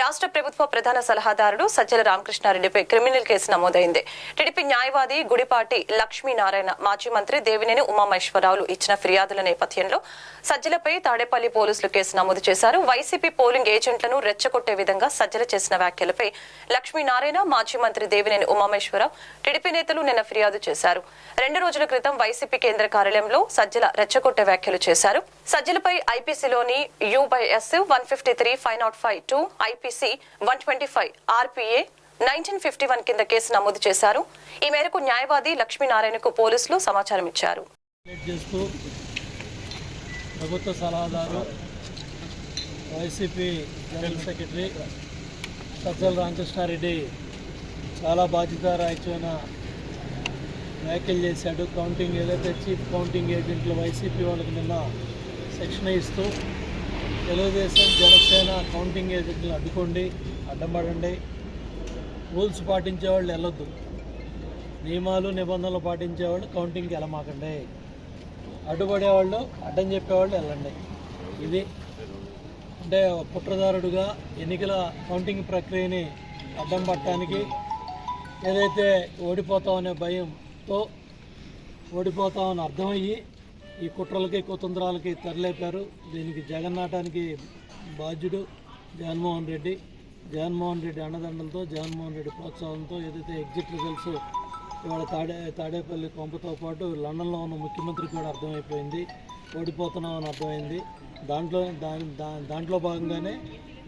రాష్ట్ర ప్రభుత్వ ప్రధాన సలహాదారుడు సజ్జల రామకృష్ణారెడ్డిపై క్రిమినల్ కేసు నమోదైంది. టీడీపీ న్యాయవాది గుడిపాటి లక్ష్మీనారాయణ మాజీ మంత్రి దేవినేని ఉమామహేశ్వరరావులు ఇచ్చిన ఫిర్యాదుల నేపథ్యంలో సజ్జలపై తాడేపల్లి పోలీసులు కేసు నమోదు చేశారు. వైసీపీ పోలింగ్ ఏజెంట్లను రెచ్చగొట్టే విధంగా సజ్జల చేసిన వ్యాఖ్యలపై లక్ష్మీనారాయణ మాజీ మంత్రి దేవినేని ఉమామేశ్వరరావు టీడీపీ నేతలు నిన్న ఫిర్యాదు చేశారు. రెండు రోజుల క్రితం వైసీపీ కేంద్ర కార్యాలయంలో సజ్జల రెచ్చగొట్టే వ్యాఖ్యలు చేశారు. సజ్జలపై ఐపీసీలోని U by S one fifty three five naught five two IPC one twenty five RPA nineteen fifty one కింద కేసు నమోదు చేశారు. ఈ మేరకు న్యాయవాది లక్ష్మీనారాయణకు పోలీసులు సమాచారం ఇచ్చారు. చేస్తూ ప్రభుత్వ సలహాదారు YCP general secretary Sajjala Ramakrishna Reddy చాలా బాధ్యతారాహిత్యమైన వ్యాఖ్యలు చేశాడు. కౌంటింగ్ ఏదైతే చీఫ్ కౌంటింగ్ ఏజెంట్లు వైసీపీ వాళ్ళకి నిన్న శిక్షణ ఇస్తూ తెలుగుదేశం జనసేన కౌంటింగ్ ఏజెంట్లను అడ్డుకోండి అడ్డం పడండి రూల్స్ పాటించే వాళ్ళు వెళ్ళొద్దు. నియమాలు నిబంధనలు పాటించేవాళ్ళు కౌంటింగ్కి వెళ్ళమాకండి. అడ్డుపడేవాళ్ళు అడ్డం చెప్పేవాళ్ళు వెళ్ళండి. ఇది అంటే కుట్రదారుడుగా ఎన్నికల కౌంటింగ్ ప్రక్రియని అడ్డం పట్టడానికి ఏదైతే ఓడిపోతామనే భయంతో ఓడిపోతామని అర్థమయ్యి ఈ కుట్రలకి కుతంత్రాలకి తెరలేపారు. దీనికి జగన్నాటానికి బాధ్యుడు జగన్మోహన్ రెడ్డి. జగన్మోహన్ రెడ్డి అండదండలతో జగన్మోహన్ రెడ్డి ప్రోత్సాహంతో ఏదైతే ఎగ్జిట్ రిజల్ట్స్ ఇవాళ తాడే తాడేపల్లి కొంపతో పాటు లండన్లో ఉన్న ముఖ్యమంత్రికి కూడా అర్థమైపోయింది. ఓడిపోతున్నామని అర్థమైంది. దాంట్లో దాని దాంట్లో భాగంగానే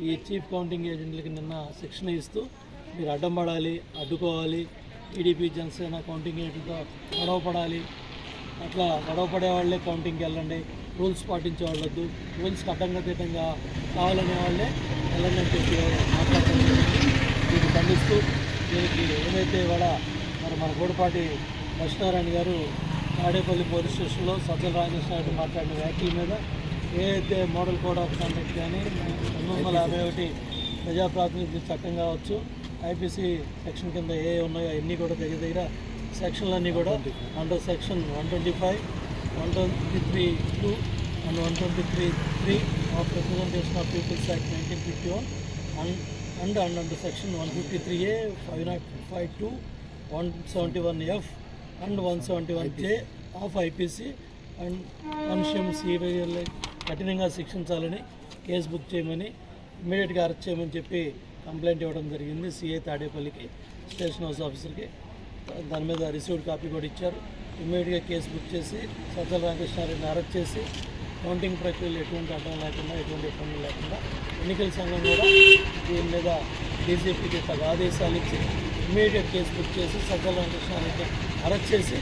ఈ చీఫ్ కౌంటింగ్ ఏజెంట్లకి నిన్న శిక్షణ ఇస్తూ మీరు అడ్డం పడాలి అడ్డుకోవాలి. టీడీపీ జనసేన కౌంటింగ్ ఏజెంట్తో గొడవ పడాలి. అట్లా గొడవ పడే వాళ్ళే కౌంటింగ్కి వెళ్ళండి రూల్స్ పాటించే వాళ్ళొద్దు రూల్స్కి అడ్డంగా తిట్టంగా కావాలనే వాళ్ళే వెళ్ళండి అని చెప్పి మాట్లాడటం దీన్ని ఖండిస్తూ దీనికి ఏమైతే ఇవాళ మరి మన గూడపాటి లక్ష్మీనారాయణ గారు తాడేపల్లి పోలీస్ స్టేషన్లో సజ్జల రామకృష్ణారెడ్డి మాట్లాడిన వ్యాఖ్యల మీద ఏదైతే మోడల్ కోడ్ ఆఫ్ కండక్ట్ కానీ రెండు వందల యాభై ఒకటి ప్రజాప్రాతినిధ్య చట్టం కావచ్చు ఐపీసీ సెక్షన్ కింద ఏ ఉన్నాయో అన్నీ కూడా దగ్గర దగ్గర సెక్షన్లన్నీ కూడా under section one twenty five one twenty three two and one twenty three three of representation of peoples act nineteen fifty one and and and under section one fifty three A five naught five two one seventy one F and one seventy one J of IPC and మనుష్యం CBI కఠినంగా శిక్షించాలని case book చేయమని ఇమీడియట్గా arrest చేయమని చెప్పి complaint ఇవ్వడం జరిగింది. CI తాడేపల్లికి station house ఆఫీసర్కి. దాని మీద రిసీవ్డ్ కాపీ కూడా ఇచ్చారు. ఇమ్మీడియట్గా కేసు బుక్ చేసి సజ్జల రామకృష్ణారెడ్డిని అరెస్ట్ చేసి కౌంటింగ్ ప్రక్రియలో ఎటువంటి అడ్డం లేకుండా ఎటువంటి ఇబ్బంది లేకుండా ఎన్నికల సంఘం కూడా దీని మీద డీజీపీకి తగ్గ ఆదేశాలు ఇచ్చి ఇమ్మీడియట్ కేసు బుక్ చేసి సజ్జల రామకృష్ణారెడ్డి అరెస్ట్ చేసి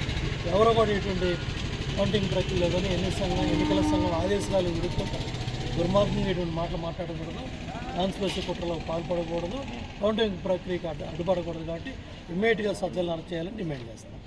ఎవరో కూడా ఎటువంటి కౌంటింగ్ ప్రక్రియలో కానీ ఎన్ని సంఘం ఎన్నికల సంఘం ఆదేశాలు విరుద్ధంగా దుర్మార్గంగా ఇటువంటి మాటలు మాట్లాడకూడదు. కాన్స్పిరసీ కుట్రలకు పాల్పడకూడదు కౌంటింగ్ ప్రక్రియకు అడ్డుపడకూడదు కాబట్టి ఇమ్మీడియట్గా సజ్జలు అరెస్ట్ చేయాలని డిమాండ్ చేస్తాను